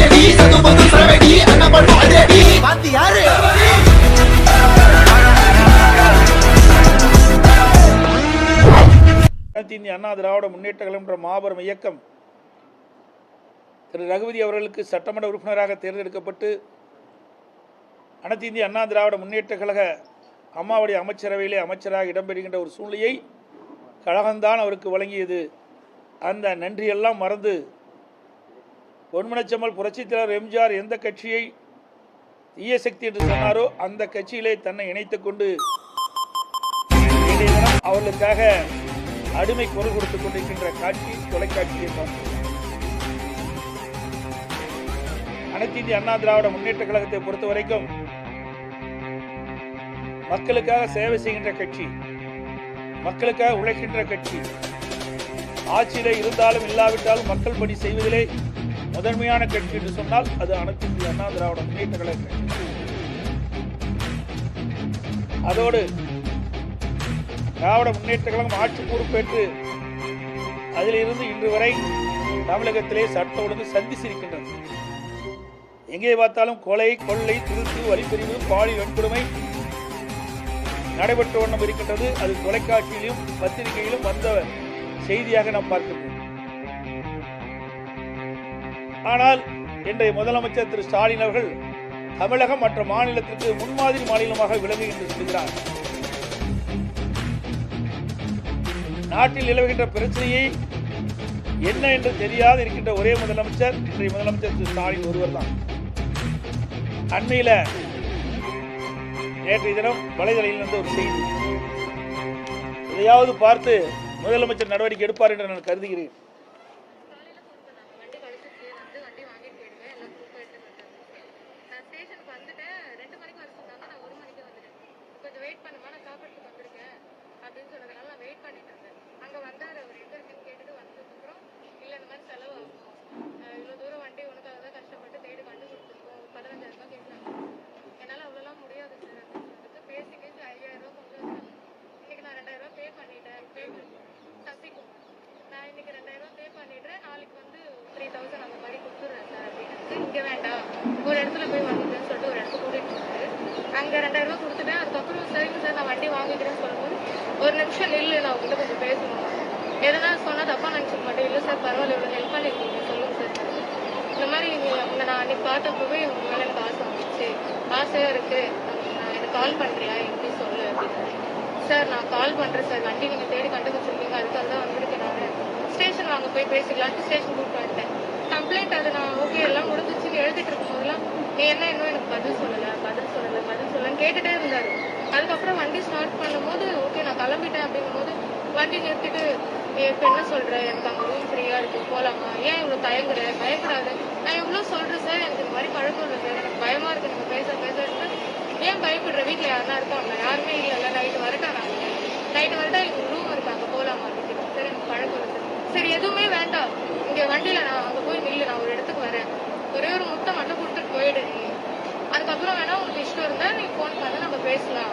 சது சரவெடி பாத்தி யாரு? அனைத்து இந்திய அண்ணா திராவிட முன்னேற்ற கழகம் என்ற மாபெரும் இயக்கம் திரு ரகுபதி அவர்களுக்கு சட்டமன்ற உறுப்பினராக தேர்ந்தெடுக்கப்பட்டு அனைத்து இந்திய அண்ணா திராவிட முன்னேற்ற கழக அம்மாவுடைய அமைச்சரவையிலே அமைச்சராக இடம்பெறுகின்ற ஒரு சூழ்நிலையை கழகம்தான் அவருக்கு வழங்கியது. அந்த நன்றியெல்லாம் மறந்து பொன்மனச்செம்மல் புரட்சித் தலைவர் எம்ஜிஆர் எந்த கட்சியை தீய சக்தி என்று சொன்னாரோ அந்த கட்சியிலே தன்னை இணைத்துக் கொண்டு அவர்களுக்காக அடிமை குரல் கொடுத்துக் கொண்டிருக்கின்ற காட்சி தொலைக்காட்சியை பார்த்தோம் அனைத்து இந்திய அண்ணா திராவிட முன்னேற்ற கழகத்தை பொறுத்த வரைக்கும் மக்களுக்காக சேவை செய்கின்ற கட்சி மக்களுக்காக உழைக்கின்ற கட்சி ஆட்சியிலே இருந்தாலும் இல்லாவிட்டாலும் மக்கள் பணி செய்வதிலே முதன்மையான கட்சி என்று சொன்னால் அது அனைத்து இந்திய அண்ணா திராவிட முன்னேற்ற கழக கட்சி அதோடு திராவிட முன்னேற்ற கழகம் ஆட்சி பொறுப்பேற்று அதிலிருந்து இன்று வரை தமிழகத்திலே சட்ட ஒழுங்கு சந்திச்சிருக்கின்றது எங்கே பார்த்தாலும் கொலை கொள்ளை திருத்து வரிப்பிரிவு பாலி வன்கொடுமை நடைபெற்ற வண்ணம் இருக்கின்றது. அது தொலைக்காட்சியிலும் பத்திரிகையிலும் வந்த செய்தியாக நாம் பார்க்கின்றோம். ஆனால் இன்றைய முதலமைச்சர் திரு ஸ்டாலின் அவர்கள் தமிழகம் மற்ற மாநிலத்திற்கு முன்மாதிரி மாநிலமாக விளங்குகின்ற சொல்கிறார் நாட்டில் நிலவுகின்ற பிரச்சனையை என்ன என்று தெரியாது இருக்கின்ற ஒரே முதலமைச்சர் இன்றைய முதலமைச்சர் திரு ஸ்டாலின் ஒருவர் தான் அண்மையில் நேற்றைய தினம் வலைதளையில் இருந்த ஒரு செய்தி. எதையாவது பார்த்து முதலமைச்சர் நடவடிக்கை எடுப்பார் என்று நான் கருதுகிறேன் வண்டி கழிச்சிட்டு வந்து வண்டி வாங்கிட்டு போயிடுவேன் எல்லாம் ப்ரூஃப் எடுத்துட்டு வந்துட்டேன் நான் ஸ்டேஷனுக்கு வந்துட்டேன் ரெண்டு மணிக்கு வர சொன்னாங்க நான் ஒரு மணிக்கு வந்துட்டேன் கொஞ்சம் வெயிட் பண்ணுமா நான் சாப்பிட்றதுக்கு வந்திருக்கேன் அப்படின்னு சொன்னதுனால நான் வெயிட் பண்ணிட்டு இருந்தேன் அங்கே வந்தார் அவர் எங்க இருக்குன்னு கேட்டுட்டு வந்ததுக்கப்புறம் இல்லை இந்த மாதிரி செலவு ஆகும் இவ்வளோ தூரம் வண்டி உனக்காக தான் கஷ்டப்பட்டு தேடி கண்டுபிடிச்சிருக்கோம் பதினஞ்சாயிரம் ரூபாய் கேட்குறாங்க என்னால் அவ்வளோலாம் முடியாது சார் அப்படின்னு சொல்லிட்டு பேசி பேசி ஐயாயிரம் ரூபாய் கொண்டு வந்தாங்க இன்னைக்கு நான் ரெண்டாயிரம் ரூபாய் பே பண்ணிட்டேன் பே சசிகுமார் நான் இன்னைக்கு ரெண்டாயிரம் ரூபாய் பே பண்ணிடுறேன் நாளைக்கு வந்து த்ரீ தௌசண்ட் அந்த மாதிரி கொடுத்துட்றேன் சார் அப்படின்னு இங்கே வேண்டாம் ஒரு இடத்துல போய் வாங்கிக்கிறேன்னு சொல்லிட்டு ஒரு இடத்துக்கு கூட்டிட்டு போனாரு அங்கே ரெண்டாயிரம் ரூபா கொடுத்துட்டேன். அதுக்கப்புறம் சரிங்க சார் நான் வண்டி வாங்கிக்கிறேன்னு சொல்லும்போது ஒரு நிமிஷம் நில்லு நான் உங்கள்கிட்ட கொஞ்சம் பேசணும். எதனா சொன்னால் தப்பாக நினச்சிக்க மாட்டேன். இல்லை சார் பரவாயில்ல இவ்வளோ ஹெல்ப் பண்ணிருக்கீங்க. சொல்லுங்க சார். இந்த மாதிரி நீங்கள் உங்களை நான் அன்னைக்கு பார்த்தப்பவே உங்க மேலே எனக்கு ஆசை வந்துச்சு. ஆசையாக இருக்குது நான் எனக்கு கால் பண்ணுறியா எப்படி சொல்லு? அப்படின்னு. சார் நான் கால் பண்ணுறேன் சார். வண்டி நீங்கள் தேடி கண்டுபிடிச்சிருக்கீங்க. அதுக்காக தான் வந்திருக்கேன் நான். ஸ்டேஷன் வாங்க போய் பேசிக்கலான்ட்டு ஸ்டேஷன் கூப்பிட்டு வந்துட்டேன். கம்ப்ளைண்ட் அது நான் ஓகே எல்லாம் முடிஞ்சிச்சுன்னு எழுதிட்டு இருக்கும்போதெல்லாம் நீ என்ன இன்னும் எனக்கு பதில் சொல்லலை? பதில் சொல்லலை பதில் சொல்லலைன்னு கேட்டுட்டே இருந்தாரு. அதுக்கப்புறம் வண்டி ஸ்டார்ட் பண்ணும்போது ஓகே நான் கிளம்பிட்டேன் அப்படிங்கும்போது வண்டி நிறுத்திட்டு இப்போ என்ன சொல்ற? எனக்கு அங்கே ரூம் ஃப்ரீயாக இருக்குது போகலாமா ஏன் இவ்வளோ தயங்குற? பயப்படாது. நான் எவ்வளோ சொல்கிறேன் சார் எனக்கு இந்த மாதிரி பழக்கம் இல்லை சார் எனக்கு பயமாக இருக்குது நீங்கள் பேச பேச ஏன் பயப்படுற? வீட்டில் யாருனா இருக்காங்க யாருமே இல்லைல்ல. நைட்டு வரட்டா நாங்கள் நைட்டு வரட்டா எனக்கு ரூம் இருக்காங்க போகலாமா அப்படின்னு சரி எனக்கு பழக்கம் இல்லை சார் சரி எதுவுமே வேண்டாம். இங்கே வண்டியில் நான் அங்கே போய் நில்லு. நான் ஒரு இடத்துக்கு வரேன். ஒரே ஒரு முட்டை மட்டும் கொடுத்துட்டு போயிடு. அதுக்கப்புறம் வேணா உங்களுக்கு இஷ்டம் இருந்தா நீ ஃபோன் பண்ண நம்ம பேசலாம்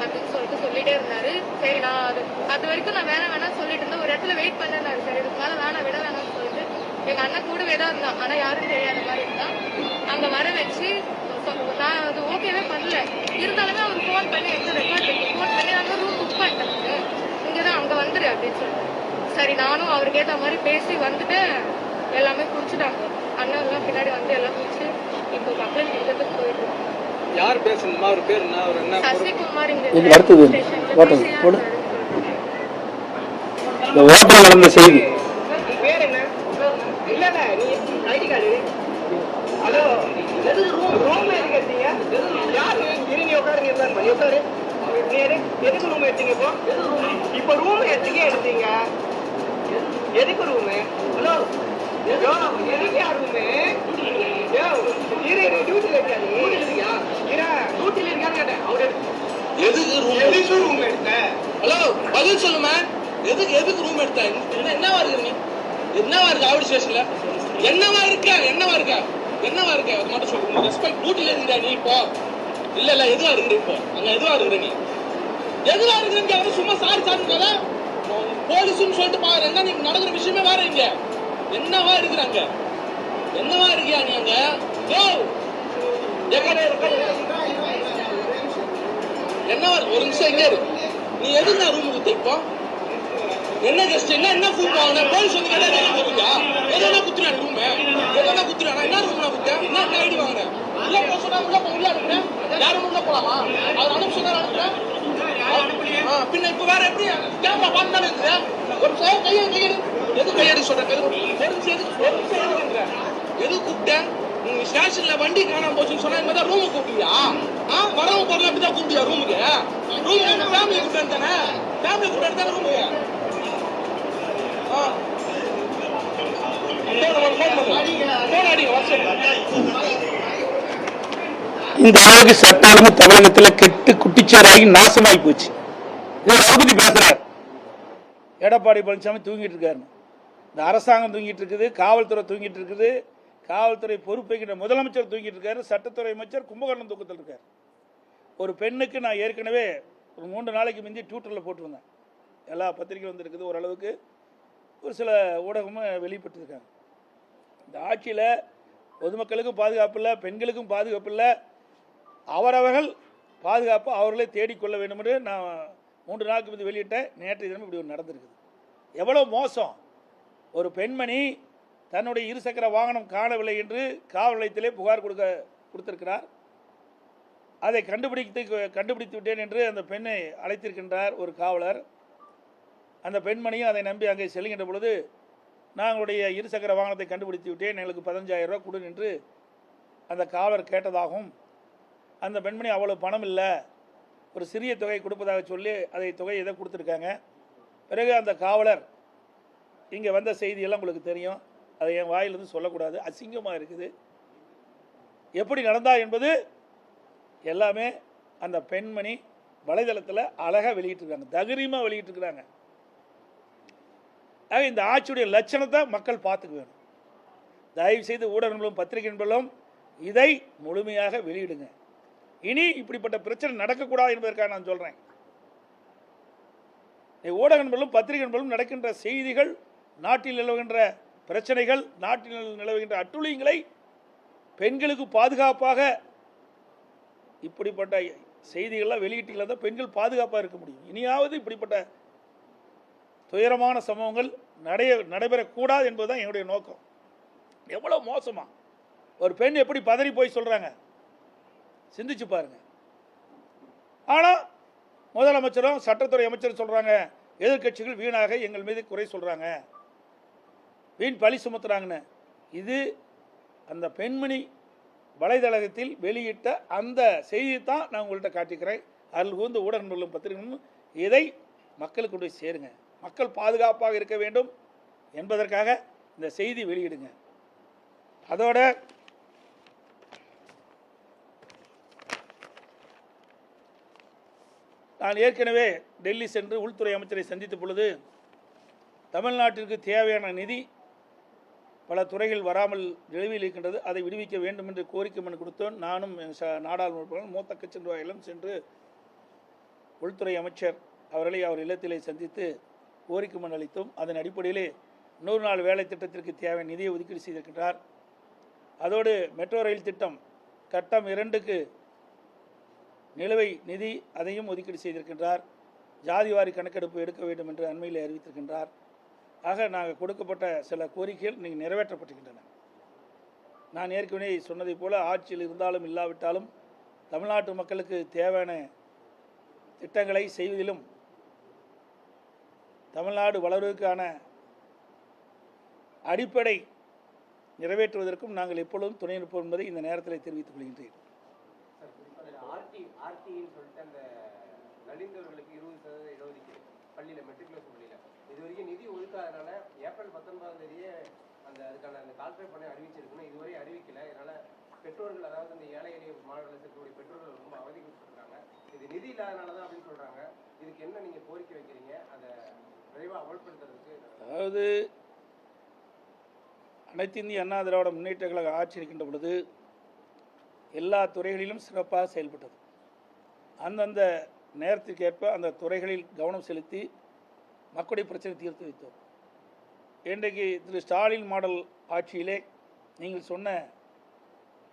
அப்படின்னு சொல்லிட்டு சொல்லிட்டே இருந்தாரு. சரி நான் அது அது வரைக்கும் நான் வேணாம் வேணாம் சொல்லிட்டு இருந்தேன். ஒரு இடத்துல வெயிட் பண்ணிருந்தாரு சரி இதுக்கு மேல வேணாம் விட வேணாம்னு சொல்லிட்டு. எங்க அண்ணன் கூடவே தான் இருந்தான். ஆனா யாரும் தெரியாத மாதிரி இருந்தான். அங்க வர வச்சு நான் அது ஓகேவே பண்ணல. இருந்தாலுமே அவர் ஃபோன் பண்ணி எந்த ரெக்கார்ட் இருக்கு? ஃபோன் பண்ணி நாங்கள் ரூம் புக் பண்ணிட்டாங்க இங்கே தான் அங்கே வந்துரு அப்படின்னு சொல்லிட்டு சரி நானும் அவருக்கு ஏற்ற மாதிரி பேசி வந்துட்டு எல்லாமே குடிச்சிட்டாங்க அண்ணன் எல்லாம் பின்னாடி வந்து எல்லாம் குடிச்சு யார் பேசணுமா? அவர் பேர் என்ன? அவர் என்ன இது அடுத்தது. ஓட்டம். போடு. இந்த ஓட்டம் நடந்த செய்தி. பேர் என்ன? இல்ல இல்ல நீ ID card. Hello room room எதுக்கு எடுத்தீங்க? ரூம் எடுத்தீங்க இப்போ? இப்போ ரூம் எதுக்கு எடுத்தீங்க? எதுக்கு ரூம் ஹலோ எதுக்கு யார் ரூம் இருக்கான்னு எதுக்கு ரூம் எதுக்கு ரூம் எடுத்த? ஹலோ பதில் சொல்லுமா எதுக்கு எதுக்கு ரூம் எடுத்த? என்ன என்னவா இருக்கு நீ? என்னவா இருக்கு ஆவடி ஸ்டேஷன்ல என்னவா இருக்க? என்னவா இருக்க? என்னவா இருக்க? அது மட்டும் சொல்லு. ரெஸ்பெக்ட் டியூட்டில இருந்தா நீ இப்போ? இல்ல இல்ல எதுவா இப்போ? அங்க எதுவா இருக்கிற நீ? எதுவா இருக்கிறீங்க அவரு சும்மா சாரி சாரி கதை போலீஸ்னு சொல்லிட்டு பாருங்க நீங்க நடக்கிற விஷயமே வேற இங்க. என்னவா இருக்கிறாங்க என்னவா இருக்கியா நீ அங்க என்ன ஒரு நிமிஷம் இங்க இரு. நீ எதுனா ரூம் கொடுத்த என்ன கெஸ்ட் என்ன என்ன ஃபுட் வாங்கின போலீஸ் வந்து கேட்டா என்ன வருவீங்க எதனா குத்துறா ரூம் எதனா குத்துறா? என்ன ரூம் நான் குத்தேன்? என்ன கைடு வாங்குறேன் உள்ள போக சொன்னா உள்ள போக உள்ள அனுப்புறேன் யாரும் உள்ள போலாமா? அவர் அனுப்ப சொன்னா அனுப்புறேன் பின்ன இப்ப வேற எப்படி? கேமரா பார்த்து ஒரு சார் கையை கையெடு. எது கையெடு சொல்ற எது ஒரு நிமிஷம் எது? ஒரு நிமிஷம் எதுக்குன்ற எது கூப்பிட்டேன்? நீங்க ஸ்டேஷன்ல வண்டி காணாம போச்சுன்னு சொன்னா இந்த மாதிரி ரூம் கூப்பிட்டியா ஆ? வரவங்க போறல அப்படிதான் கூப்பிட்டியா ரூமுக்கு ரூம் ஃபேமிலி கூப்பிட்டு தானே ஃபேமிலி கூப்பிட்டு தானே ரூமுக்கு ஆ. இந்த அளவுக்கு சட்ட ஒழுங்கு தமிழகத்தில் கெட்டு குட்டிச்சேராகி நாசமாகி போச்சு. ரகுபதி பேசுறார். எடப்பாடி பழனிசாமி தூங்கிட்டு இருக்காரு இந்த அரசாங்கம் தூங்கிட்டு இருக்குது காவல்துறை தூங்கிட்டு இருக்குது. காவல்துறை பொறுப்பேற்கின்ற முதலமைச்சர் தூங்கிட்டு இருக்காரு சட்டத்துறை அமைச்சர் கும்பகோணம் தூக்கத்தில் இருக்கார். ஒரு பெண்ணுக்கு நான் ஏற்கனவே ஒரு மூன்று நாளைக்கு முந்தி ட்விட்டரில் போட்டிருந்தேன். எல்லா பத்திரிகையும் வந்திருக்குது ஓரளவுக்கு ஒரு சில ஊடகமும் வெளிப்பட்டிருக்காங்க இந்த ஆட்சியில் பொதுமக்களுக்கும் பாதுகாப்பு இல்லை பெண்களுக்கும் பாதுகாப்பு இல்லை அவரவர்கள் பாதுகாப்பு அவர்களே தேடிக்கொள்ள வேண்டும் என்று நான் மூன்று நாளுக்கு முந்தி வெளியிட்டேன் நேற்று தினம் இப்படி ஒன்று நடந்திருக்குது. எவ்வளோ மோசம். ஒரு பெண்மணி தன்னுடைய இருசக்கர வாகனம் காணவில்லை என்று காவல் நிலையத்திலே புகார் கொடுக்க கொடுத்திருக்கிறார். அதை கண்டுபிடித்து கண்டுபிடித்து விட்டேன் என்று அந்த பெண்ணை அழைத்திருக்கின்றார் ஒரு காவலர். அந்த பெண்மணியும் அதை நம்பி அங்கே செல்கின்ற பொழுது நாங்களுடைய இருசக்கர வாகனத்தை கண்டுபிடித்து விட்டேன். எங்களுக்கு பதினஞ்சாயிரம் ரூபா கொடு என்று அந்த காவலர் கேட்டதாகவும் அந்த பெண்மணி அவ்வளோ பணம் இல்லை ஒரு சிறிய தொகை கொடுப்பதாக சொல்லி அதை தொகை எதை கொடுத்துருக்காங்க. பிறகு அந்த காவலர் இங்கே வந்த செய்தியெல்லாம் உங்களுக்கு தெரியும். அதை என் வாயிலிருந்து சொல்லக்கூடாது. அசிங்கமாக இருக்குது. எப்படி நடந்தா என்பது எல்லாமே அந்த பெண்மணி வலைதளத்தில் அழகாக வெளியிட்டிருக்காங்க. தகரியமாக வெளியிட்டிருக்கிறாங்க. ஆக இந்த ஆட்சியுடைய லட்சணத்தை மக்கள் பார்த்துக்க வேணும். தயவு செய்து ஊடகங்களும் பத்திரிகை நண்பர்களும் இதை முழுமையாக வெளியிடுங்க. இனி இப்படிப்பட்ட பிரச்சனை நடக்கக்கூடாது என்பதற்காக நான் சொல்கிறேன் ஊடகங்களும் நண்பர்களும் பத்திரிகை நண்பர்களும் நடக்கின்ற செய்திகள் நாட்டில் நிலவுகின்ற பிரச்சனைகள் நாட்டில் நிலவுகின்ற அட்டுழியங்களை பெண்களுக்கு பாதுகாப்பாக இப்படிப்பட்ட செய்திகள்லாம் வெளியீட்டில் தான் பெண்கள் பாதுகாப்பாக இருக்க முடியும். இனியாவது இப்படிப்பட்ட துயரமான சம்பவங்கள் நடைய நடைபெறக்கூடாது என்பதுதான் என்னுடைய நோக்கம். எவ்வளோ மோசமாக ஒரு பெண் எப்படி பதறி போய் சொல்கிறாங்க சிந்திச்சு பாருங்க. ஆனால் முதலமைச்சரும் சட்டத்துறை அமைச்சரும் சொல்கிறாங்க எதிர்க்கட்சிகள் வீணாக எங்கள் மீது குறை சொல்கிறாங்க வீண் பழி சுமத்துறாங்கன்னு. இது அந்த பெண்மணி வலைதளத்தில் வெளியிட்ட அந்த செய்தியை தான் நான் உங்கள்கிட்ட காட்டிக்கிறேன். அதில் ஊடக ஊடகங்களும் பத்திரிகைகளும் இதை மக்களுக்கு கொண்டு போய் சேருங்க. மக்கள் பாதுகாப்பாக இருக்க வேண்டும் என்பதற்காக இந்த செய்தி வெளியிடுங்க. அதோட நான் ஏற்கனவே டெல்லி சென்று உள்துறை அமைச்சரை சந்தித்த பொழுது தமிழ்நாட்டிற்கு தேவையான நிதி பல துறைகள் வராமல் நிலவில் இருக்கின்றது. அதை விடுவிக்க வேண்டும் என்று கோரிக்கை மனு கொடுத்தோம். நானும் நாடாளுமன்ற மூத்த கட்சி நிர்வாகிகளும் சென்று உள்துறை அமைச்சர் அவர்களை அவர் இல்லத்திலே சந்தித்து கோரிக்கை மனு அளித்தோம். அதன் அடிப்படையிலே நூறு நாள் வேலை திட்டத்திற்கு தேவையான நிதியை ஒதுக்கீடு செய்திருக்கின்றார். அதோடு மெட்ரோ ரயில் திட்டம் கட்டம் இரண்டுக்கு நிலுவை நிதி அதையும் ஒதுக்கீடு செய்திருக்கின்றார். ஜாதிவாரி கணக்கெடுப்பு எடுக்க வேண்டும் என்று அண்மையில் அறிவித்திருக்கின்றார். ஆக நாங்கள் கொடுக்கப்பட்ட சில கோரிக்கைகள் நீங்கள் நிறைவேற்றப்பட்டிருக்கின்றன. நான் ஏற்கனவே சொன்னதைப் போல ஆட்சியில் இருந்தாலும் இல்லாவிட்டாலும் தமிழ்நாட்டு மக்களுக்கு தேவையான திட்டங்களை செய்வதிலும் தமிழ்நாடு வளர்வதற்கான அடிப்படை நிறைவேற்றுவதற்கும் நாங்கள் எப்பொழுதும் துணை நிற்போம் என்பதை இந்த நேரத்தில் தெரிவித்துக் கொள்கின்றேன். ஆர்டி ஆர்டின்னு சொல்லிட்டு அந்த நலிந்தவர்களுக்கு இருபது சதவீத இடஒதுக்கீடு. பள்ளியில் மெட்ரிகுலேஷன் பள்ளியில். இது வரைக்கும் நிதி ஒதுக்காதனால ஏப்ரல் பத்தொன்பதாம் தேதியே அந்த அதுக்கான அந்த கால்ஃபை பண்ணி அறிவிச்சிருக்கணும். இதுவரை அறிவிக்கல. இதனால் பெற்றோர்கள் அதாவது இந்த ஏழை எளிய மாணவர்கள் இருக்கக்கூடிய பெற்றோர்கள் ரொம்ப அவதிப்பட்டிருக்காங்க இது நிதி இல்லாதனால தான் அப்படின்னு சொல்கிறாங்க இதுக்கு என்ன நீங்கள் கோரிக்கை வைக்கிறீங்க? அதை விரைவாக அமல்படுத்துறதுக்கு அதாவது அனைத்து இந்திய அண்ணா திராவிட முன்னேற்ற கழக ஆட்சி இருக்கின்ற பொழுது எல்லா துறைகளிலும் சிறப்பாக செயல்பட்டது. அந்தந்த நேரத்திற்கேற்ப அந்த துறைகளில் கவனம் செலுத்தி மக்களுடைய பிரச்சனை தீர்த்து வைத்தோம். இன்றைக்கு திரு ஸ்டாலின் மாடல் ஆட்சியிலே நீங்கள் சொன்ன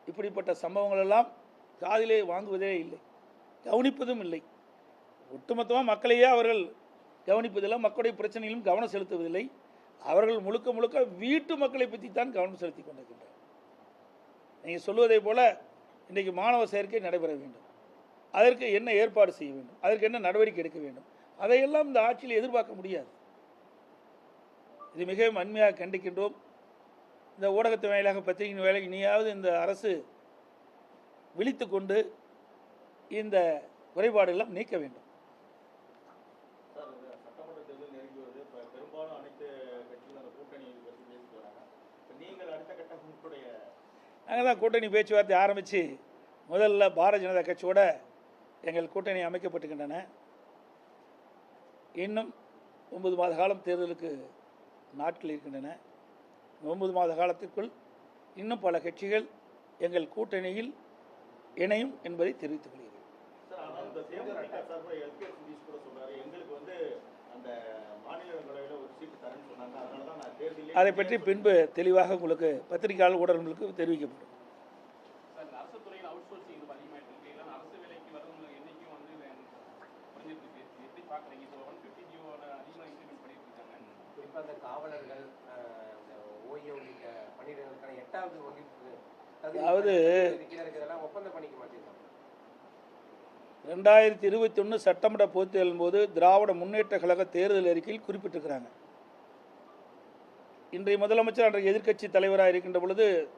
இப்படிப்பட்ட சம்பவங்களெல்லாம் காதிலே வாங்குவதே இல்லை கவனிப்பதும் இல்லை. ஒட்டுமொத்தமாக மக்களையே அவர்கள் கவனிப்பதில்லை மக்களுடைய பிரச்சனையிலும் கவனம் செலுத்துவதில்லை. அவர்கள் முழுக்க முழுக்க வீட்டு மக்களை பற்றி தான் கவனம் செலுத்தி கொண்டிருக்கின்றனர் நீங்கள் சொல்வதை போல இன்றைக்கு மாணவ சேர்க்கை நடைபெற வேண்டும். அதற்கு என்ன ஏற்பாடு செய்ய வேண்டும்? அதற்கு என்ன நடவடிக்கை எடுக்க வேண்டும்? அதையெல்லாம் இந்த ஆட்சியில் எதிர்பார்க்க முடியாது. இது மிகவும் அண்மையாக கண்டிக்கின்றோம். இந்த ஊடகத்தின் வாயிலாக பத்திரிகையின் வேலை இனியாவது இந்த அரசு விழித்து கொண்டு இந்த குறைபாடுகள்லாம் நீக்க வேண்டும். நாங்கள் தான் கூட்டணி பேச்சுவார்த்தை ஆரம்பித்து முதல்ல பாரதிய ஜனதா கட்சியோட எங்கள் கூட்டணி அமைக்கப்பட்டுக்கின்றன இன்னும் ஒன்பது மாத காலம் தேர்தலுக்கு நாட்கள் இருக்கின்றன. ஒன்பது மாத காலத்திற்குள் இன்னும் பல கட்சிகள் எங்கள் கூட்டணியில் இணையும் என்பதை தெரிவித்துக் கொள்கிறேன். அதை பற்றி பின்பு தெளிவாக உங்களுக்கு பத்திரிகையாளர் ஊடகங்களுக்கு தெரிவிக்கப்படும் சார் இந்த அரசு துறையில் அவுட் சோர்சிங் இது அதிகமாயிட்டு இருக்கு இல்லைன்னா அரசு வேலைக்கு வரவங்க எண்ணிக்கையும் வந்து குறைஞ்சிட்டு இருக்கு இது எப்படி பார்க்குறீங்க இப்போ ஒன் ஃபிஃப்டி ஜியோட அதிகமாக இம்ப்ளிமெண்ட் பண்ணிட்டு இருக்காங்க குறிப்பாக அந்த காவலர்கள் உள்ளிட்ட பணியிடங்களுக்கான எட்டாவது தகுதி அதாவது- ரெண்டாயிரத்தி இருபத்தி ஒன்று சட்டமன்ற பொதுத் தேர்தலின் போது திராவிட முன்னேற்ற கழக தேர்தல் அறிக்கையில் குறிப்பிட்டிருக்கிறாங்க. இன்றைய முதலமைச்சர் அன்றைய எதிர்க்கட்சி தலைவராக இருக்கின்ற பொழுது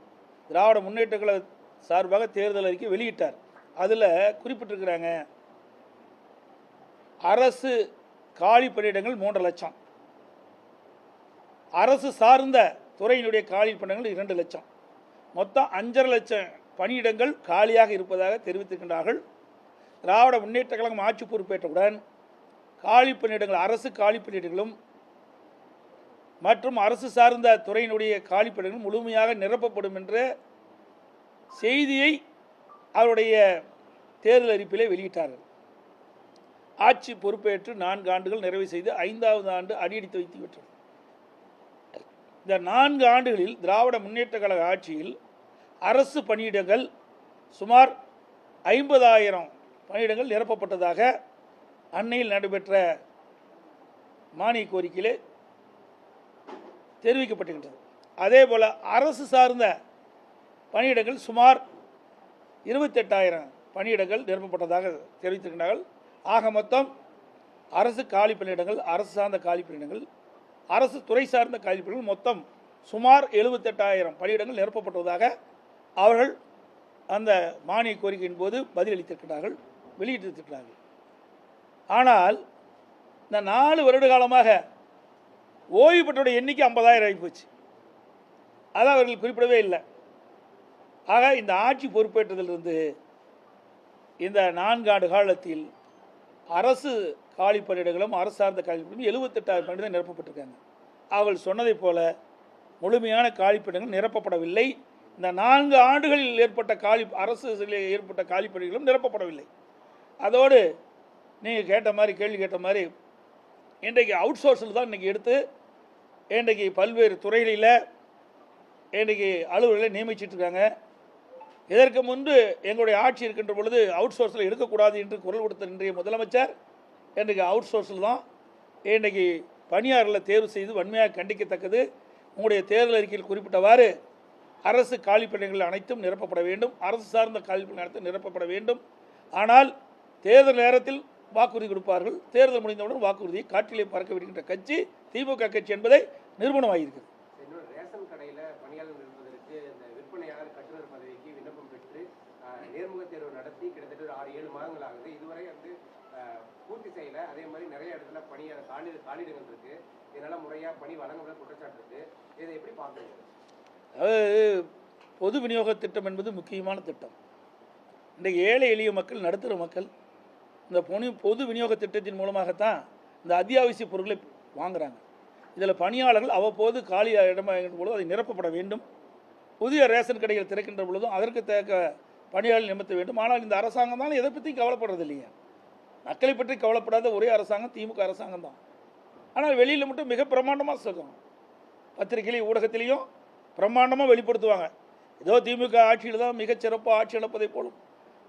திராவிட முன்னேற்ற கழக சார்பாக தேர்தல் அறிக்கை வெளியிட்டார். அதில் குறிப்பிட்டிருக்கிறாங்க அரசு காலி பணியிடங்கள் மூன்று லட்சம். அரசு சார்ந்த துறையினுடைய காலி பணியிடங்கள் இரண்டு லட்சம். மொத்தம் அஞ்சரை லட்சம் பணியிடங்கள் காலியாக இருப்பதாக தெரிவித்திருக்கின்றார்கள். திராவிட முன்னேற்ற கழகம் ஆட்சி பொறுப்பேற்றவுடன் காலி பணியிடங்கள் அரசு காலி பணியிடங்களும் மற்றும் அரசு சார்ந்த துறையினுடைய காலி பணியிடங்களும் முழுமையாக நிரப்பப்படும் என்ற செய்தியை அவருடைய தேர்தல் அறிப்பிலே வெளியிட்டார்கள். ஆட்சி பொறுப்பேற்று நான்கு ஆண்டுகள் நிறைவு செய்து ஐந்தாவது ஆண்டு அடியெடுத்து வைத்து விட்டது. இந்த நான்கு ஆண்டுகளில் திராவிட முன்னேற்ற கழக ஆட்சியில் அரசு பணியிடங்கள் சுமார் ஐம்பதாயிரம் பணியிடங்கள் நிரப்பப்பட்டதாக அன்னையில் நடைபெற்ற மானிய கோரிக்கையிலே தெரிவிக்கப்பட்டிருக்கின்றது. அதே போல் அரசு சார்ந்த பணியிடங்கள் சுமார் இருபத்தெட்டாயிரம் பணியிடங்கள் நிரப்பப்பட்டதாக தெரிவித்திருக்கிறார்கள் ஆக மொத்தம் அரசு காலி பணியிடங்கள் அரசு சார்ந்த காலி பணியிடங்கள் அரசு துறை சார்ந்த காலி மொத்தம் சுமார் எழுபத்தெட்டாயிரம் பணியிடங்கள் நிரப்பப்பட்டதாக அவர்கள் அந்த மானிய கோரிக்கையின் போது பதிலளித்திருக்கிறார்கள் வெளியிட்டிருக்கிறார்கள். ஆனால் இந்த நாலு வருட காலமாக ஓய்வு பெற்றோட எண்ணிக்கை ஐம்பதாயிரம் ஆகிப்போச்சு அதை அவர்கள் குறிப்பிடவே இல்லை. ஆக இந்த ஆட்சி பொறுப்பேற்றதிலிருந்து இந்த நான்கு ஆண்டு காலத்தில் அரசு காலி பணியிடங்களும் அரசார்ந்த சார்ந்த காலி பணியிடங்களும் எழுபத்தெட்டாயிரம் பணியிடம் நிரப்பப்பட்டிருக்காங்க. அவள் சொன்னதைப் போல முழுமையான காலிப்பணிகள் நிரப்பப்படவில்லை. இந்த நான்கு ஆண்டுகளில் ஏற்பட்ட காலி அரசு ஏற்பட்ட காலிப்பணிகளும் நிரப்பப்படவில்லை. அதோடு நீங்கள் கேட்ட மாதிரி கேள்வி கேட்ட மாதிரி இன்றைக்கு அவுட் சோர்ஸில் தான் இன்றைக்கி எடுத்து இன்றைக்கு பல்வேறு துறைகளில் இன்றைக்கி அலுவலர்களை நியமிச்சிட்ருக்காங்க இதற்கு முன்பு எங்களுடைய ஆட்சி இருக்கின்ற பொழுது அவுட் சோர்ஸில் எடுக்கக்கூடாது என்று குரல் கொடுத்த இன்றைய முதலமைச்சர் இன்றைக்கு அவுட் சோர்ஸில் தான். இன்றைக்கு பணியாளர்களை தேர்வு செய்து வன்மையாக கண்டிக்கத்தக்கது. உங்களுடைய தேர்தல் அறிக்கையில் குறிப்பிட்டவாறு அரசு காலிப்பணிகள் அனைத்தும் நிரப்பப்பட வேண்டும். அரசு சார்ந்த காலிப்பணிகள் அனைத்தும் நிரப்பப்பட வேண்டும். ஆனால் தேர்தல் நேரத்தில் வாக்குறுதி கொடுப்பார்கள். தேர்தல் முடிந்தவுடன் வாக்குறுதியை காற்றிலே பறக்க விடுகின்ற கட்சி திமுக கட்சி என்பதை நிறுவனமாகியிருக்கிறது இன்னொரு ரேஷன் கடையில் பணியாளர் நிறுவதற்கு இந்த விற்பனையாளர் கட்டுநர் பதவிக்கு விண்ணப்பம் பெற்று ஆஹ், நேர்முக தேர்வு நடத்தி கிட்டத்தட்ட ஒரு ஆறு ஏழு மாதங்கள் ஆகுது இதுவரை வந்து ஆஹ், பூர்த்தி செய்யல அதே மாதிரி நிறைய இடத்துல பணியாளர் காலி காலிடங்கள் இருக்கு. இதனால முறையாக பணி வழங்கப்பட குற்றச்சாட்டு இருக்கு. இதை எப்படி பார்க்குறீங்க? அதாவது பொது விநியோக திட்டம் என்பது முக்கியமான திட்டம். இன்றைக்கு ஏழை எளிய மக்கள் நடுத்தர மக்கள் இந்த பொனி பொது விநியோக திட்டத்தின் மூலமாகத்தான் இந்த அத்தியாவசிய பொருட்களை வாங்குகிறாங்க இதில் பணியாளர்கள் அவ்வப்போது காலி இடமாகின்ற பொழுது அதை நிரப்பப்பட வேண்டும். புதிய ரேஷன் கடைகள் திறக்கின்ற பொழுதும் அதற்கு தேக்க பணியாளர்கள் நிமித்த வேண்டும். ஆனால் இந்த அரசாங்கம் தான் எதை பற்றி கவலைப்படுறது இல்லையா. மக்களை பற்றி கவலைப்படாத ஒரே அரசாங்கம் திமுக அரசாங்கம் தான் ஆனால் வெளியில் மட்டும் மிக பிரமாண்டமாக சொல்கிறோம் பத்திரிகையிலையும் ஊடகத்திலையும் பிரம்மாண்டமாக வெளிப்படுத்துவாங்க. ஏதோ திமுக ஆட்சியில் தான் மிகச்சிறப்பாக ஆட்சி இழப்பதை போலும்.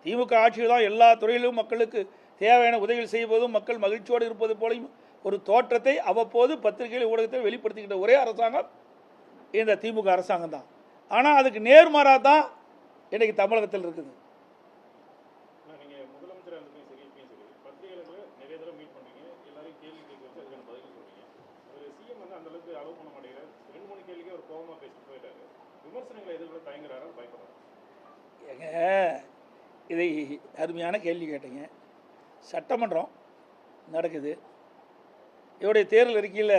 திமுக ஆட்சியில் தான் எல்லா துறையிலும் மக்களுக்கு தேவையான உதவிகள் செய்வதும் மக்கள் மகிழ்ச்சியோடு இருப்பது போலையும் ஒரு தோற்றத்தை அவ்வப்போது பத்திரிகைகள் ஊடகத்தில் வெளிப்படுத்திக்கிட்ட ஒரே அரசாங்கம் இந்த திமுக அரசாங்கம் தான் ஆனால் அதுக்கு நேர்மாறாக தான் இன்றைக்கி தமிழகத்தில் இருக்குது ஆனா நீங்க முதலமைச்சரா இருந்ததும் சரி இப்பயும் சரி பத்திரிகையாளர்களை நிறைய தடவை மீட் பண்றீங்க எல்லாரையும் கேள்வி கேட்க வச்சு அதுக்கான பதில் சொல்றீங்க ஒரு சிஎம் வந்து அந்த அளவுக்கு அலோவ் பண்ண மாட்டேங்கிறார் ரெண்டு மூணு கேள்விக்கு ஒரு கோபமாக பேசிட்டு போயிட்டாரு. விமர்சனங்களை எதிர்கொள்ள தயங்குறாரா? பயப்படுறாரு? ஏங்க இதை அருமையான கேள்வி கேட்டீங்க. சட்டமன்றம் நடக்குது. இவருடைய தேர்தல் அறிக்கையில்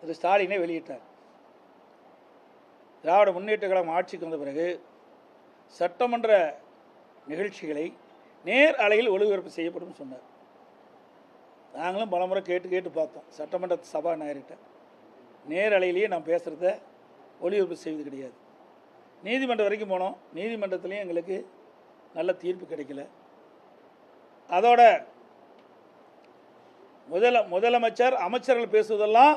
திரு ஸ்டாலினை வெளியிட்டார். திராவிட முன்னேற்ற கழகம் ஆட்சிக்கு வந்த பிறகு சட்டமன்ற நிகழ்ச்சிகளை நேர் அலையில் ஒளிபரப்பு செய்யப்படும் சொன்னார். நாங்களும் பலமுறை கேட்டு கேட்டு பார்த்தோம். சட்டமன்ற சபாநாயகர்கிட்ட. நேரலையிலேயே நான் பேசுகிறத ஒளிபரப்பு செய்வது கிடையாது. நீதிமன்றம் வரைக்கும் போனோம். நீதிமன்றத்துலேயும் எங்களுக்கு நல்ல தீர்ப்பு கிடைக்கல. அதோட முதல முதலமைச்சர் அமைச்சர்கள் பேசுவதெல்லாம்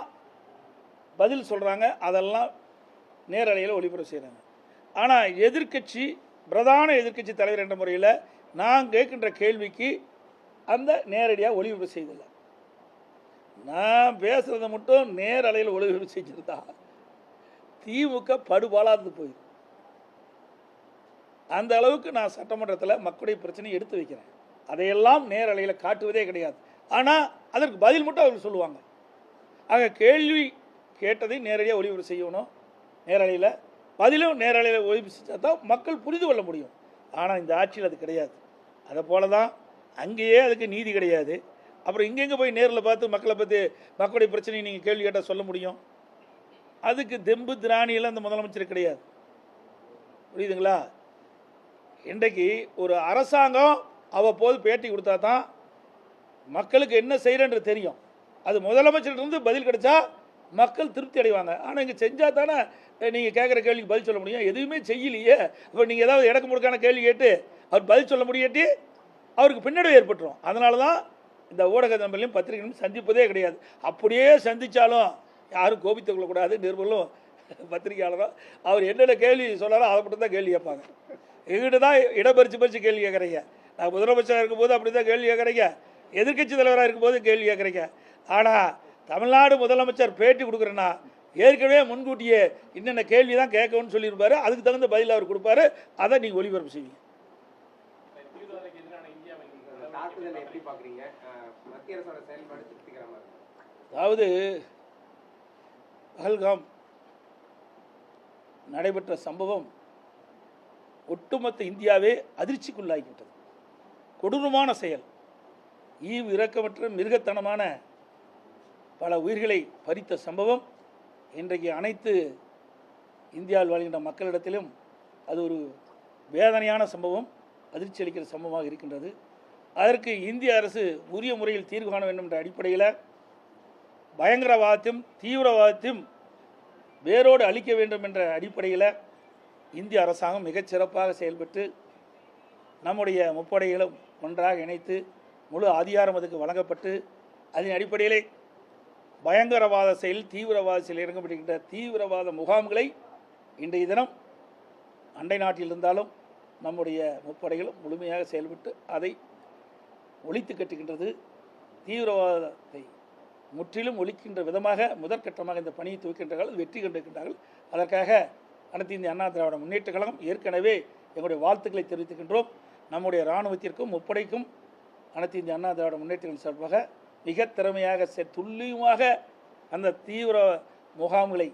பதில் சொல்கிறாங்க அதெல்லாம் நேரலையில் ஒளிபரப்பு செய்கிறாங்க ஆனால் எதிர்க்கட்சி பிரதான எதிர்க்கட்சி தலைவர் என்ற முறையில் நான் கேட்கின்ற கேள்விக்கு அந்த நேரடியாக ஒளிபரப்பு செய்தில்லை நான் பேசுகிறத மட்டும் நேரலையில் ஒளிபரப்பு செஞ்சிருந்தா திமுக படுபாலாந்து போயிடும். அந்த அளவுக்கு நான் சட்டமன்றத்தில் மக்களுடைய பிரச்சனையை எடுத்து வைக்கிறேன். அதையெல்லாம் நேரலையில் காட்டுவதே கிடையாது. ஆனால் அதற்கு பதில் மட்டும் அவர்கள் சொல்லுவாங்க. ஆக கேள்வி கேட்டதை நேரடியாக ஒளிபரப்பு செய்யணும். நேரலையில் பதிலும் நேரலையில் ஒளிபரப்பு செஞ்சால் தான் மக்கள் புரிந்து கொள்ள முடியும். ஆனால் இந்த ஆட்சியில் அது கிடையாது. அதை போல தான் அங்கேயே அதுக்கு நீதி கிடையாது. அப்புறம் இங்கெங்கே போய் நேரில் பார்த்து மக்களை பற்றி மக்களுடைய பிரச்சனையை நீங்கள் கேள்வி கேட்டால் சொல்ல முடியும்? அதுக்கு தெம்பு திராணியெல்லாம் அந்த முதலமைச்சர் கிடையாது. புரியுதுங்களா? இன்றைக்கு ஒரு அரசாங்கம் அவ்வப்போது பேட்டி கொடுத்தா தான் மக்களுக்கு என்ன செய்கிறன்ற தெரியும். அது முதலமைச்சர்கிட்டருந்து பதில் கிடைச்சா மக்கள் திருப்தி அடைவாங்க. ஆனால் இங்கே செஞ்சால் தானே நீங்கள் கேட்குற கேள்விக்கு பதில் சொல்ல முடியும். எதுவுமே செய்யலையே. அப்போ நீங்கள் ஏதாவது இடக்கு முடுக்கான கேள்வி கேட்டு அவர் பதில் சொல்ல முடியாட்டி அவருக்கு பின்னடைவு ஏற்பட்டுரும். அதனால தான் இந்த ஊடக நம்பர்லையும் பத்திரிகையும் சந்திப்பதே கிடையாது. அப்படியே சந்தித்தாலும் யாரும் கோபித்து கொள்ளக்கூடாது. நிருபர்களும் பத்திரிகையாளரும் அவர் என்னென்ன கேள்வி சொன்னாரோ அதை மட்டும் தான் கேள்வி கேட்பாங்க. எங்கிட்ட தான் இடப்பறிச்சு பறிச்சு கேள்வி கேட்குறீங்க. நான் முதலமைச்சராக இருக்கும்போது அப்படி தான் கேள்வி கேட்குறீங்க. எதிர்க்கட்சி தலைவராக இருக்கும்போது கேள்வி கேட்குறீங்க. ஆனால் தமிழ்நாடு முதலமைச்சர் பேட்டி கொடுக்குறேன்னா ஏற்கனவே முன்கூட்டியே என்னென்ன கேள்வி தான் கேட்கணும்னு சொல்லியிருப்பாரு. அதுக்கு தகுந்த பதில் அவர் கொடுப்பாரு. அதை நீங்கள் ஒளிபரப்பு செய்வீங்க. தாக்குதலை எப்படி பார்க்குறீங்க மத்திய அரசோட செயல்பாடு திருப்திகரமாக இருக்கு? அதாவது பஹல்காம் நடைபெற்ற சம்பவம் ஒட்டுமொத்த இந்தியாவே அதிர்ச்சிக்குள்ளாகிவிட்டது. கொடூரமான செயல். ஈவு இரக்கமற்ற மிருகத்தனமான பல உயிர்களை பறித்த சம்பவம். இன்றைக்கு அனைத்து இந்தியாவில் வாழ்கின்ற மக்களிடத்திலும் அது ஒரு வேதனையான சம்பவம் அதிர்ச்சி அளிக்கிற சம்பவமாக இருக்கின்றது. அதற்கு இந்திய அரசு உரிய முறையில் தீர்வு காண வேண்டும் என்ற அடிப்படையில் பயங்கரவாதத்தையும் தீவிரவாதத்தையும் வேரோடு அழிக்க வேண்டும் என்ற அடிப்படையில் இந்திய அரசாங்கம் மிகச்சிறப்பாக செயல்பட்டு நம்முடைய முப்படைகளும் ஒன்றாக இணைத்து முழு அதிகாரம் அதுக்கு வழங்கப்பட்டு அதன் அடிப்படையிலே பயங்கரவாத செயல் தீவிரவாத செயல் இறங்கப்படுகின்ற தீவிரவாத முகாம்களை இன்றைய தினம் அண்டை நாட்டில் இருந்தாலும் நம்முடைய முப்படைகளும் முழுமையாக செயல்பட்டு அதை ஒழித்து கட்டுகின்றது தீவிரவாதத்தை முற்றிலும் ஒழிக்கின்ற விதமாக முதற்கட்டமாக இந்த பணியை துவக்கின்றார்கள் வெற்றி கண்டிருக்கின்றார்கள். அதற்காக அனைத்து இந்திய அண்ணா திராவிட முன்னேற்ற கழகம் ஏற்கனவே எங்களுடைய வாழ்த்துக்களை தெரிவித்துக்கின்றோம். நம்முடைய இராணுவத்திற்கும் முப்படைக்கும் அனைத்து இந்திய அண்ணா திராவிட முன்னேற்றங்கள் சார்பாக மிக திறமையாக செ- துல்லியமாக அந்த தீவிர முகாம்களை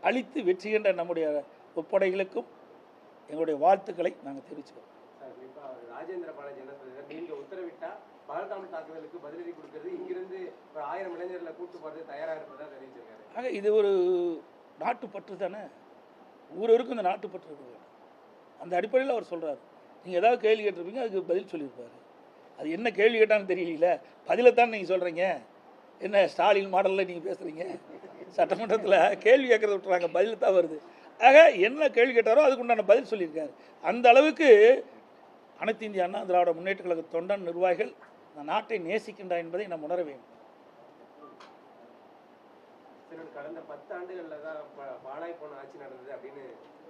அழித்து வெற்றிகின்ற நம்முடைய முப்படைகளுக்கும் எங்களுடைய வாழ்த்துக்களை நாங்கள் தெரிவிச்சுக்கிறோம். ராஜேந்திர பாலாஜி என்ன தாக்குதலுக்கு பதிலடி கொடுக்கறது இங்கிருந்து ஒரு ஆயிரம் இளைஞர்களை கூட்டு போறது தயாரா இருப்பதா தெரிவிச்சிருக்காரு. ஆக இது ஒரு நாட்டுப்பற்று தானே? ஊரவருக்கும் இந்த நாட்டுப்பற்று இருக்குது. அந்த அடிப்படையில் அவர் சொல்கிறார் நீங்கள் ஏதாவது கேள்வி கேட்டிருப்பீங்க அதுக்கு பதில் சொல்லியிருப்பார். அது என்ன கேள்வி கேட்டான்னு தெரியல பதிலை தான் நீங்கள் சொல்கிறீங்க என்ன ஸ்டாலின் மாடலில் நீங்கள் பேசுகிறீங்க சட்டமன்றத்தில் கேள்வி கேட்கறத விட்டுறாங்க பதில் தான் வருது. ஆக என்ன கேள்வி கேட்டாரோ அதுக்கு உண்டான பதில் சொல்லியிருக்காரு. அந்த அளவுக்கு அனைத்து இந்திய அண்ணா திராவிட முன்னேற்ற கழக தொண்டன் நிர்வாகிகள் நாட்டை நேசிக்கின்றார் என்பதை நாம் உணர வேண்டும். கடந்த பத்து ஆண்டுகள்ல தான் ப- பாழாய் போன ஆட்சி நடந்தது அப்படின்னு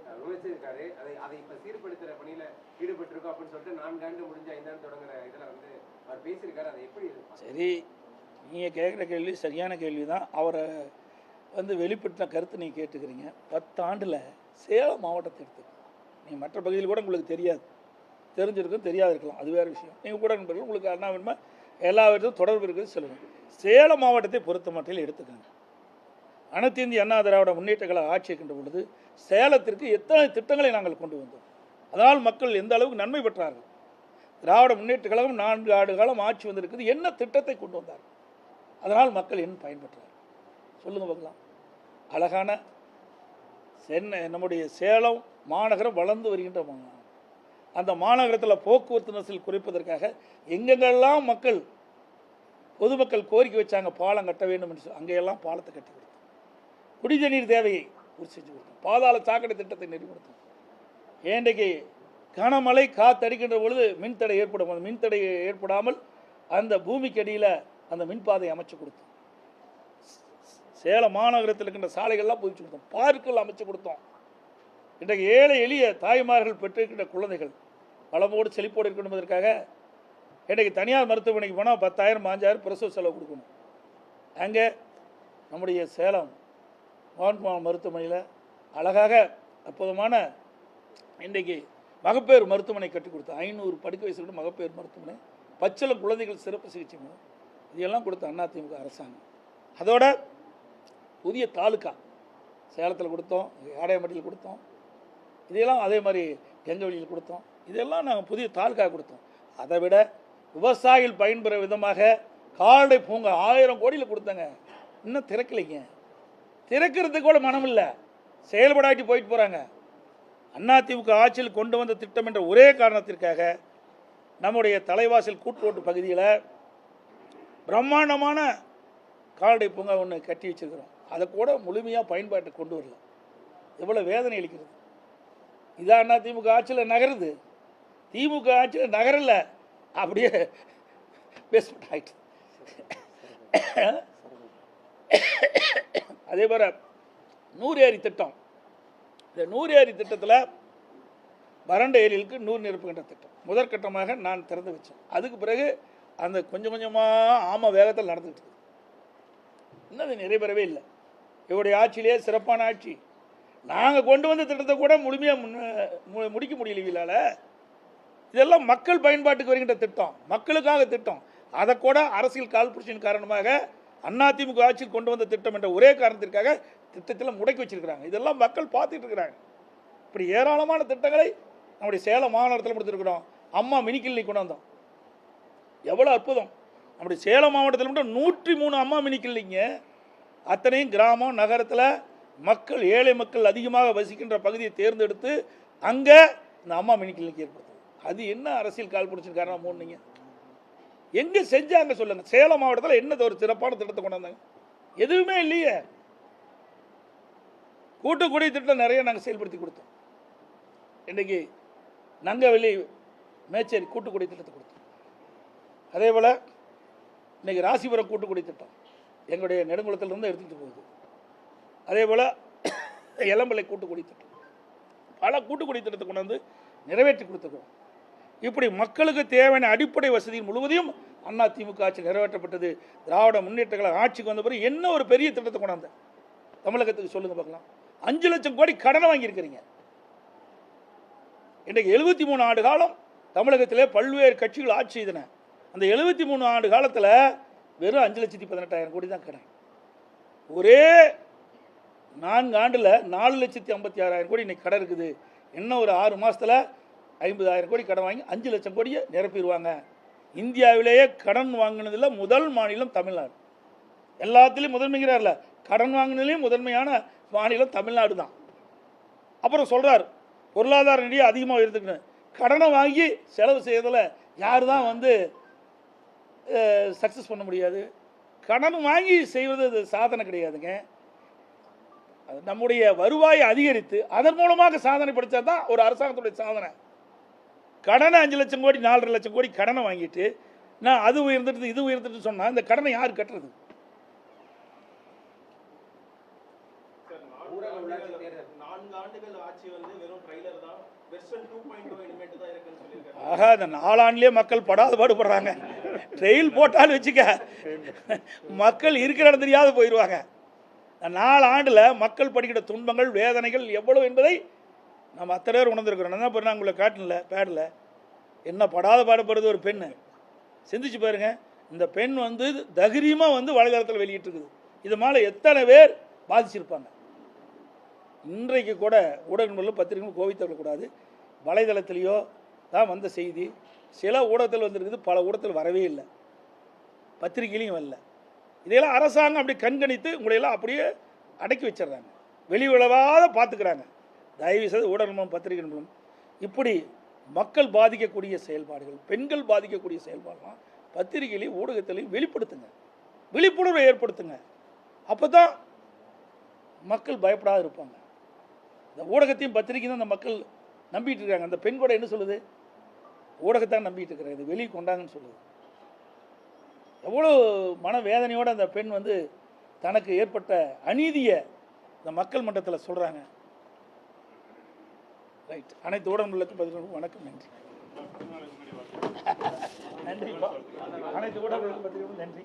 விமர்சிச்சிருக்காரு. அதை அதை இப்ப சீர்படுத்துற பணியில ஈடுபட்டிருக்கோம் அப்படின்னு சொல்லிட்டு நான்காண்டு முடிஞ்ச ஐந்தாண்டு தொடங்குற இதுல வந்து அவர் பேசியிருக்காரு. அதை எப்படி? சரி நீங்கள் கேட்குற கேள்வி சரியான கேள்வி தான் அவரை வந்து வெளிப்படுத்தின கருத்து நீங்கள் கேட்டுக்கிறீங்க. பத்து ஆண்டில் சேலம் மாவட்டத்தை எடுத்துக்கோங்க நீங்கள் மற்ற பகுதியில் கூட உங்களுக்கு தெரியாது. தெரிஞ்சிருக்கும் தெரியாது இருக்கலாம் அது வேறு விஷயம். நீங்கள் கூட நண்பர்கள் உங்களுக்கு அண்ணா வேணுமா? எல்லா விதத்தும் தொடர்பு இருக்குது சொல்லுங்கள் சேலம் மாவட்டத்தை பொறுத்த மட்டில் எடுத்துக்கோங்க. அனைத்து இந்திய அண்ணா திராவிட முன்னேற்ற கழக ஆட்சி பொழுது சேலத்திற்கு எத்தனை திட்டங்களை நாங்கள் கொண்டு வந்தோம். அதனால் மக்கள் எந்த அளவுக்கு நன்மை பெற்றார்கள்? திராவிட முன்னேற்ற கழகம் நான்கு ஆண்டு காலம் ஆட்சி வந்திருக்குது. என்ன திட்டத்தை கொண்டு வந்தார்? அதனால் மக்கள் என்ன பயன்பெற்றார் சொல்லுங்கள் பார்க்கலாம். அழகான சென்னை நம்முடைய சேலம் மாநகரம் வளர்ந்து வருகின்ற அந்த மாநகரத்தில் போக்குவரத்து நெரிசல் குறைப்பதற்காக எங்கெங்கெல்லாம் மக்கள் பொதுமக்கள் கோரிக்கை வச்சாங்க பாலம் கட்ட வேண்டும் என்று சொல்லி அங்கெல்லாம் பாலத்தை கட்டி கொடுத்தோம். குடிஜநீர் தேவையை பூர்த்தி செஞ்சு கொடுத்தோம். பாதாள சாக்கடை திட்டத்தை நெறிப்படுத்தோம் ஏண்டைக்கு கனமழை காத்தடிக்கின்ற பொழுது மின்தடை ஏற்படும். அந்த மின்தடை ஏற்படாமல் அந்த பூமிக்கு அடியில் அந்த மின்பாதை அமைச்சு கொடுத்தோம். சேலம் மாநகரத்தில் இருக்கின்ற சாலைகள்லாம் புதிச்சு கொடுத்தோம். பார்க்குகள் அமைச்சு கொடுத்தோம். இன்றைக்கு ஏழை எளிய தாய்மார்கள் பெற்றிருக்கின்ற குழந்தைகள் வளமோடு செழிப்போடு இருக்கணும் என்பதற்காக இன்றைக்கு தனியார் மருத்துவமனைக்கு போனால் பத்தாயிரம் பாஞ்சாயிரம் பிரசவ செலவு கொடுக்கணும். அங்கே நம்முடைய சேலம் மோகன்குமார் மருத்துவமனையில் அழகாக அற்புதமான இன்றைக்கு மகப்பேறு மருத்துவமனை கட்டி கொடுத்தோம் ஐநூறு படுக்கை வயசு மகப்பேறு மருத்துவமனை பச்சில குழந்தைகள் சிறப்பு சிகிச்சை மூலம் இதெல்லாம் கொடுத்த அதிமுக அரசாங்கம். அதோட புதிய தாலுக்கா சேலத்தில் கொடுத்தோம் ஆடையம்பட்டியில் கொடுத்தோம். இதெல்லாம் அதே மாதிரி கெங்கவெளியில் கொடுத்தோம். இதெல்லாம் நாங்கள் புதிய தாலுக்கா கொடுத்தோம். அதை விட விவசாயிகள் பயன்பெற விதமாக கால்நடை பூங்கா ஆயிரம் கோடியில் கொடுத்தங்க. இன்னும் திறக்கலைங்க. திறக்கிறதுக்கு கூட மனம் இல்லை. செயல்படாட்டி போயிட்டு போகிறாங்க அதிமுக ஆட்சியில் கொண்டு வந்த திட்டம் என்ற ஒரே காரணத்திற்காக நம்முடைய தலைவாசல் கூட்டோட்டு பகுதியில் பிரம்மாண்டமான கால்நடை பூங்கா ஒன்று கட்டி வச்சிருக்கிறோம். அதை கூட முழுமையாக பயன்பாட்டை கொண்டு வரல. எவ்வளோ வேதனை அளிக்கிறது. இதான் அதிமுக ஆட்சியில் நகருது. திமுக ஆட்சியில் நகரல. அப்படியே பேஸ்மெண்ட் ஆகிட்டு அதே போல் நூறு ஏரி திட்டம். இந்த நூறு ஏரி திட்டத்தில் வறண்ட ஏரிகளுக்கு நூறு நிரப்புகின்ற திட்டம். முதற்கட்டமாக நான் திறந்து வச்சேன். அதுக்கு பிறகு அந்த கொஞ்சம் கொஞ்சமாக ஆம வேகத்தில் நடந்துக்கிட்டு இன்னும் அது நிறைவேறவே இல்லை. இவருடைய ஆட்சியிலேயே சிறப்பான ஆட்சி. நாங்கள் கொண்டு வந்த திட்டத்தை கூட முழுமையாக முன் முடிக்க முடியல இதெல்லாம் மக்கள் பயன்பாட்டுக்கு வருகின்ற திட்டம். மக்களுக்காக திட்டம். அதை கூட அரசியல் கால்புரிச்சின் காரணமாக அதிமுக ஆட்சியில் கொண்டு வந்த திட்டம் என்ற ஒரே காரணத்திற்காக திட்டத்தில் முடக்கி வச்சிருக்கிறாங்க. இதெல்லாம் மக்கள் பார்த்துட்டு இருக்கிறாங்க. இப்படி ஏராளமான திட்டங்களை நம்முடைய சேலம் மாநகரத்தில் கொடுத்துருக்குறோம். அம்மா மினி கிளினிக் கொண்டு வந்தோம் எவ்வளோ அற்புதம். நம்முடைய சேலம் மாவட்டத்தில் மட்டும் நூற்றி மூணு அம்மா மினி கிளினிங்க அத்தனையும் கிராமம் நகரத்தில் மக்கள் ஏழை மக்கள் அதிகமாக வசிக்கின்ற பகுதியை தேர்ந்தெடுத்து அங்கே இந்த அம்மா மினி கிளினிக் ஏற்படுத்தும் அது என்ன அரசியல் கால் பிடிச்சிருக்காரா மூணுங்க எங்கே செஞ்சாங்க சொல்லுங்க. சேலம் மாவட்டத்தில் என்ன ஒரு சிறப்பான திட்டத்தை கொண்டாந்தாங்க எதுவுமே இல்லையே. கூட்டுக்குடி திட்டம் நிறைய நாங்கள் செயல்படுத்தி கொடுத்தோம். இன்றைக்கி நங்கவெளி மேச்சேரி கூட்டுக்குடி திட்டத்தை கொடுத்தோம். அதே போல் இன்றைக்கி ராசிபுரம் கூட்டுக்குடி திட்டம் எங்களுடைய நெடுங்குளத்திலிருந்து எடுத்துகிட்டு போகுது. அதே போல் இளம்பிள்ளை கூட்டுக்குடி திட்டம். பல கூட்டுக்குடி திட்டத்தை கொண்டாந்து நிறைவேற்றி கொடுத்துருக்கோம். இப்படி மக்களுக்கு தேவையான அடிப்படை வசதி முழுவதையும் அண்ணா திமுக ஆட்சி நிறைவேற்றப்பட்டது. திராவிட முன்னேற்ற கழக ஆட்சிக்கு வந்த பிறகு என்ன ஒரு பெரிய திட்டத்தை கொண்டாந்த? தமிழகத்துக்கு சொல்லுங்க பார்க்கலாம். அஞ்சு லட்சம் கோடி கடனை வாங்கியிருக்கிறீங்க. இன்றைக்கு எழுபத்தி மூணு ஆண்டு காலம் தமிழகத்திலே பல்வேறு கட்சிகள் ஆட்சி செய்தன. அந்த எழுபத்தி மூணு ஆண்டு காலத்தில் வெறும் அஞ்சு லட்சத்தி பதினெட்டாயிரம் கோடி தான் கடன். ஒரே நான்கு ஆண்டில் நாலு லட்சத்தி ஐம்பத்தி ஆறாயிரம் கோடி இன்னைக்கு கடன் இருக்குது. இன்னும் ஒரு ஆறு மாதத்தில் ஐம்பதாயிரம் கோடி கடன் வாங்கி அஞ்சு லட்சம் கோடியை நிரப்பிடுவாங்க. இந்தியாவிலேயே கடன் வாங்கினதில் முதல் மாநிலம் தமிழ்நாடு. எல்லாத்துலேயும் முதன்மைங்கிறார்ல. கடன் வாங்கினதுலேயும் முதன்மையான மாநிலம் தமிழ்நாடு தான் அப்புறம் சொல்கிறார் பொருளாதார நிதியை அதிகமாக உயர்த்துக்கணும். கடனை வாங்கி செலவு செய்யறதில் யார் தான் வந்து சக்ஸஸ் பண்ண முடியாது. கடன் வாங்கி செய்வது அது சாதனை கிடையாதுங்க. அது நம்முடைய வருவாயை அதிகரித்து அதன் மூலமாக சாதனை படித்தா தான் ஒரு அரசாங்கத்துடைய சாதனை. கடனை அஞ்சு லட்சம் கோடி நாலரை லட்சம் கோடி கடனை வாங்கிட்டு நான் அது உயர்ந்துட்டு இது உயர்ந்துட்டு சொன்னால் இந்த கடனை யார் கட்டுறது? ஆகா இந்த நாலாண்டுலேயே மக்கள் படாத பாடுபடுறாங்க. ட்ரெயில் போட்டாலும் வச்சுக்க. மக்கள் இருக்கிற இடம் தெரியாது போயிடுவாங்க நாலு மக்கள் படிக்கிற துன்பங்கள் வேதனைகள் எவ்வளவு என்பதை நம்ம அத்தனை பேர் உணர்ந்துருக்கிறோம். என்ன பண்ண உங்களை காட்டினல பேடில். என்ன படாத பாடப்படுறது ஒரு பெண்ணு. சிந்திச்சு பாருங்க. இந்த பெண் வந்து தகிரியமாக வந்து வலைதளத்தில் வெளியிட்டிருக்குது. இது மேலே எத்தனை பேர் பாதிச்சிருப்பாங்க இன்றைக்கு கூட ஊடகங்களும் பத்திரிகைகளும் கோவித்தவிடக்கூடாது வலைதளத்திலேயோ தான் வந்த செய்தி. சில ஊடகத்தில் வந்திருக்குது பல ஊடகத்தில் வரவே இல்லை. பத்திரிகையிலையும் வரல. இதையெல்லாம் அரசாங்கம் அப்படி கண்கணித்து உங்களையெல்லாம் அப்படியே அடக்கி வச்சிடுறாங்க. வெளி விளவாத பார்த்துக்கிறாங்க. தயவு செய்து ஊடகங்களும் பத்திரிகைகளும் இப்படி மக்கள் பாதிக்கக்கூடிய செயல்பாடுகள் பெண்கள் பாதிக்கக்கூடிய செயல்பாடுலாம் பத்திரிகையிலையும் ஊடகத்திலையும் வெளிப்படுத்துங்க. விழிப்புணர்வை ஏற்படுத்துங்க. அப்போ தான் மக்கள் பயப்படாத இருப்பாங்க. இந்த ஊடகத்தையும் பத்திரிகையும் தான் அந்த மக்கள் நம்பிட்டு இருக்காங்க. அந்த பெண் கூட என்ன சொல்லுது? ஊடகத்தான் நம்பிட்டு இருக்கிறாங்க. இது வெளியே கொண்டாங்கன்னு சொல்லுது. எவ்வளோ மன வேதனையோடு அந்த பெண் வந்து தனக்கு ஏற்பட்ட அநீதியை இந்த மக்கள் மன்றத்தில் சொல்கிறாங்க ரைட் அனைத்து ஊடகங்களுக்கு பதில் வணக்கம் நன்றி. நன்றிப்பா அனைத்து ஊடகங்களுக்கு பதில் நன்றி.